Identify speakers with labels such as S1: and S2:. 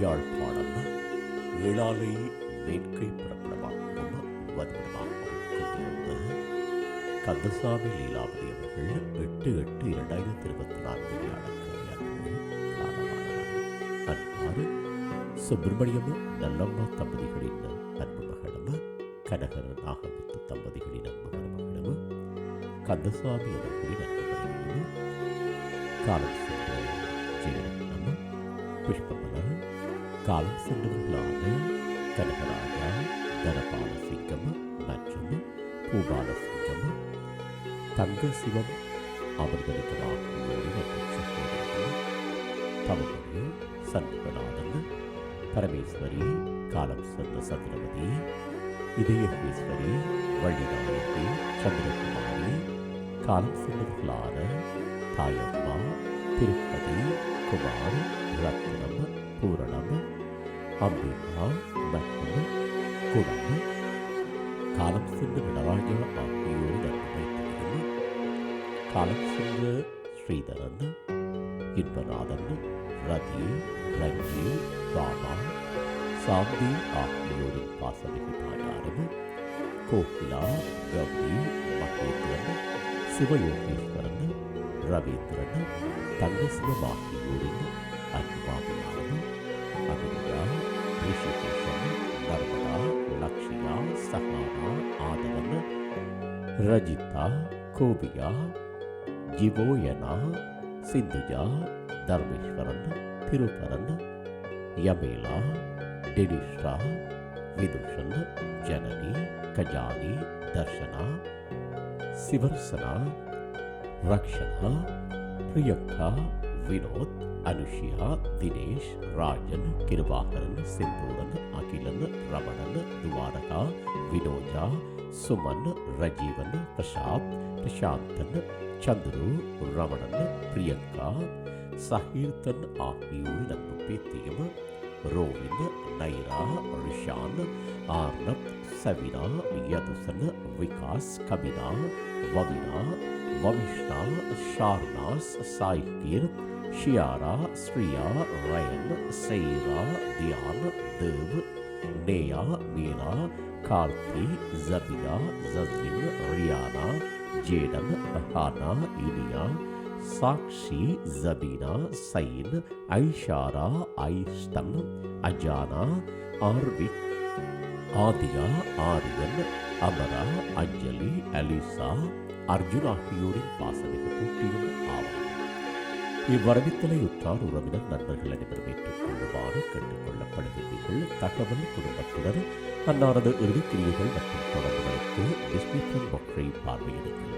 S1: யாழ்ப்பாணம் ஏழாலை மேற்கை பிறப்பிடமாகவும் வதிவிடமாகவும் கொண்டிருந்த கந்தசாமி லீலாவதி அவர்கள் எட்டு எட்டு இரண்டாயிரத்தி இருபத்தி நான்கு வியாழக்கிழமை அன்று சுப்பிரமணியம் நல்லம்மா தம்பதிகளின் அன்பு மகளும் கனகர் நாகமுத்து தம்பதிகளின் அன்பு மருமகளும் கந்தசாமி அவர்களின் அன்பு மனைவியும் காலம் சென்ற ஜெயரத்னம் புஷ்பம் காலம் சென்றவர்களான கனகராஜா தனபாலசிங்கம் மற்றும் பூபாலசிங்கம் தங்க சிவம் அவர்களுக்கு ஆகியோரின் தமிழ்மொழி சண்முகநாதன் பரமேஸ்வரி காலம் சென்ற சந்திரவதி இதயேஸ்வரி வள்ளிநாயகி சந்திரகுமாரி காலம் சென்றவர்களான தாயம்மா திருப்பதி குமார் ரத்னம் பூரணம் அம்பிகா மற்றும் குணம் காலம் சென்ற நடராஜா ஆகியோரின் அன்பு வைத்திருக்கிறது காலம் சென்ற ஸ்ரீதரன் இன்பநாதன் ரதி ரங்கி பாமா சாந்தி ஆகியோரின் பாசமிகு தாயாரும் கோகிலா கௌரி மகேந்திரன் சிவயோகீஸ்வரன் ரவீந்திரன் தங்கசிவம் ஆகியோரின் ரஜிதா கோபியா ஜிவோயனா சிந்துஜா தர்மேஸ்வரன் திருப்பரன் யமேலா டெனிஷ்ரா விதுஷன் ஜனனி கஜானி தர்ஷனா சிவர்சனா ரக்ஷனா பிரியங்கா வினோத் அனுஷியா தினேஷ் ராஜன் கிருபாகரன் சிந்தூரன் அகிலன் ரமணன் துவாரகா வினோஜா சுமன் ரஜீவன் பிரசாத் பிரசாந்தன் சந்துரு ரமணன் பிரியங்கா சஹீர்தன் ஆகியோரின் அன்பு பேத்தியும் ரோவின் Naira Rishan Arnab Savina Yathusan Vikas Kabina Vavina Vavishna Sharnas சாய்கீர் Shiyara Shriya Ryan Saira Dhiyan Dev Neya Meena Karthi Jabiya Jasmine Riyana Jayden Hana Iniya Sakshi Jabina Sayin Aishara ஐஸ்டன் Ajana Aarvik Aadhya Aryan Amara Anjali Alisa Arjun ஆகியோரின் பாசமிகு கூட்டியும் ஆவார். இவ்வரவித்தலை உற்றார் உறவினர் நண்பர்கள் அனைவரும் ஏற்றுக்கொள்ளுமாறு கேட்டுக் கொள்ளப்படுகிறீர்கள் தகவல் குடும்பத்தினர் அன்னாரது இறுதிக்கிரியைகள் மற்றும் தொடர்புகளுக்கு டிஸ்கிரிப்ஷன் ஒற்றை பார்வையிடுங்கள்.